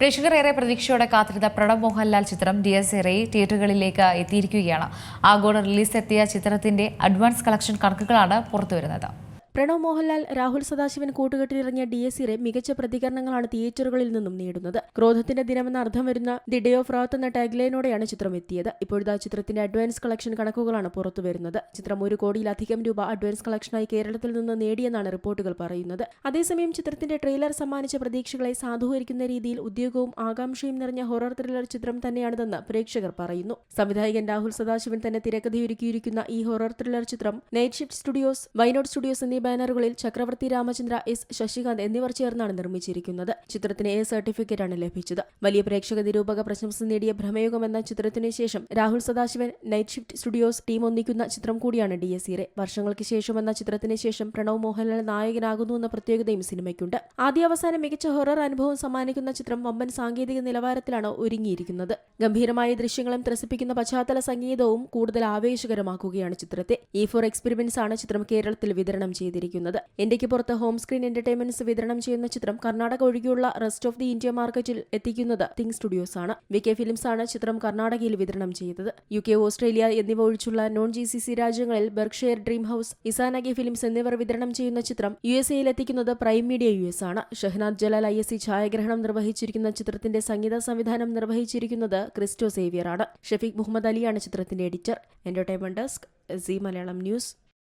പ്രേക്ഷകർ ഏറെ പ്രതീക്ഷയോടെ കാത്തിരുന്ന പ്രണബ് മോഹൻലാൽ ചിത്രം ഡി എസ് എറെ തിയേറ്ററുകളിലേക്ക് എത്തിയിരിക്കുകയാണ്. ആഗോള റിലീസ് എത്തിയ ചിത്രത്തിന്റെ അഡ്വാൻസ് കളക്ഷൻ കണക്കുകളാണ് പുറത്തുവരുന്നത്. പ്രണവ് മോഹൻലാൽ രാഹുൽ സദാശിവൻ കൂട്ടുകെട്ടിലിറങ്ങിയ ഡി എസ് സിറെ മികച്ച പ്രതികരണങ്ങളാണ് തിയേറ്ററുകളിൽ നിന്നും നേടുന്നത്. ക്രോധത്തിന്റെ ദിനമെന്ന അർത്ഥം വരുന്ന ദി ഡേ ഓഫ് റാത്ത് എന്ന ടാഗ്ലൈനോടെയാണ് ചിത്രം എത്തിയത്. ഇപ്പോഴത്തെ ചിത്രത്തിന്റെ അഡ്വാൻസ് കളക്ഷൻ കണക്കുകളാണ് പുറത്തുവരുന്നത് ചിത്രം ഒരു കോടിയിലധികം രൂപ അഡ്വാൻസ് കളക്ഷനായി കേരളത്തിൽ നിന്ന് നേടിയെന്നാണ് റിപ്പോർട്ടുകൾ പറയുന്നത്. അതേസമയം ചിത്രത്തിന്റെ ട്രെയിലർ സമ്മാനിച്ച പ്രതീക്ഷകളെ സാധൂകരിക്കുന്ന രീതിയിൽ ഉദ്യോഗവും ആകാംക്ഷയും നിറഞ്ഞ ഹൊറർ ത്രില്ലർ ചിത്രം തന്നെയാണിതെന്ന് പ്രേക്ഷകർ പറയുന്നു. സംവിധായകൻ രാഹുൽ സദാശിവൻ തന്നെ തിരക്കഥയൊരുക്കിയിരിക്കുന്ന ഈ ഹൊറർ ത്രില്ലർ ചിത്രം night shift studios Y Not studios എന്നീ ബാനറുകളിൽ ചക്രവർത്തി രാമചന്ദ്ര എസ് ശശികാന്ത് എന്നിവർ ചേർന്നാണ് നിർമ്മിച്ചിരിക്കുന്നത്. ചിത്രത്തിന് എ സർട്ടിഫിക്കറ്റാണ് ലഭിച്ചത്. വലിയ പ്രേക്ഷക നിരൂപക പ്രശംസ നേടിയ ഭ്രമയുഗം എന്ന ചിത്രത്തിനു ശേഷം Rahul Sadasivan night shift studios team ഒന്നിക്കുന്ന ചിത്രം കൂടിയാണ് ഡി എസ് ഇറെ വർഷങ്ങൾക്ക് ശേഷം എന്ന ചിത്രത്തിന് ശേഷം പ്രണവ് മോഹൻലാൽ നായകനാകുന്നു എന്ന പ്രത്യേകതയും സിനിമയ്ക്കുണ്ട്. ആദ്യ അവസാനം മികച്ച ഹൊറർ അനുഭവം സമ്മാനിക്കുന്ന ചിത്രം വമ്പൻ സാങ്കേതിക നിലവാരത്തിലാണ് ഒരുങ്ങിയിരിക്കുന്നത്. ഗംഭീരമായ ദൃശ്യങ്ങളും ത്രസിപ്പിക്കുന്ന പശ്ചാത്തല സംഗീതവും കൂടുതൽ ആവേശകരമാക്കുകയാണ് ചിത്രത്തെ. ഇ ഫോർ എക്സ്പെരിമെന്റ്സ് ആണ് ചിത്രം കേരളത്തിൽ വിതരണം ചെയ്തിരിക്കുന്നത്. ഇന്ത്യയ്ക്ക് പുറത്ത് ഹോം സ്ക്രീൻ എന്റർടൈൻമെന്റ്സ് വിതരണം ചെയ്യുന്ന ചിത്രം കർണാടക ഒഴികെയുള്ള റെസ്റ്റ് ഓഫ് ദി ഇന്ത്യ മാർക്കറ്റിൽ എത്തിക്കുന്നത് തിങ് സ്റ്റുഡിയോസ് ആണ്. വി കെ ഫിലിംസ് ആണ് ചിത്രം കർണാടകയിൽ വിതരണം ചെയ്തത്. യു കെ ഓസ്ട്രേലിയ എന്നിവ ഒഴിച്ചുള്ള നോൺ ജി സി സി രാജ്യങ്ങളിൽ Berkshire dream house Izanagi films എന്നിവർ വിതരണം ചെയ്യുന്ന ചിത്രം യു എസ് എയിൽ എത്തിക്കുന്നത് പ്രൈം മീഡിയ യു എസ് ആണ്. Shehnad Jalal I S C ഛായാഗ്രഹണം നിർവഹിച്ചിരിക്കുന്ന ചിത്രത്തിന്റെ സംഗീത സംവിധാനം നിർവഹിച്ചിരിക്കുന്നത് ക്രിസ്റ്റോ സേവിയർ ആണ്. ഷഫീഖ് മുഹമ്മദ് അലിയാണ് ചിത്രത്തിന്റെ editor. Entertainment desk Zee Malayalam news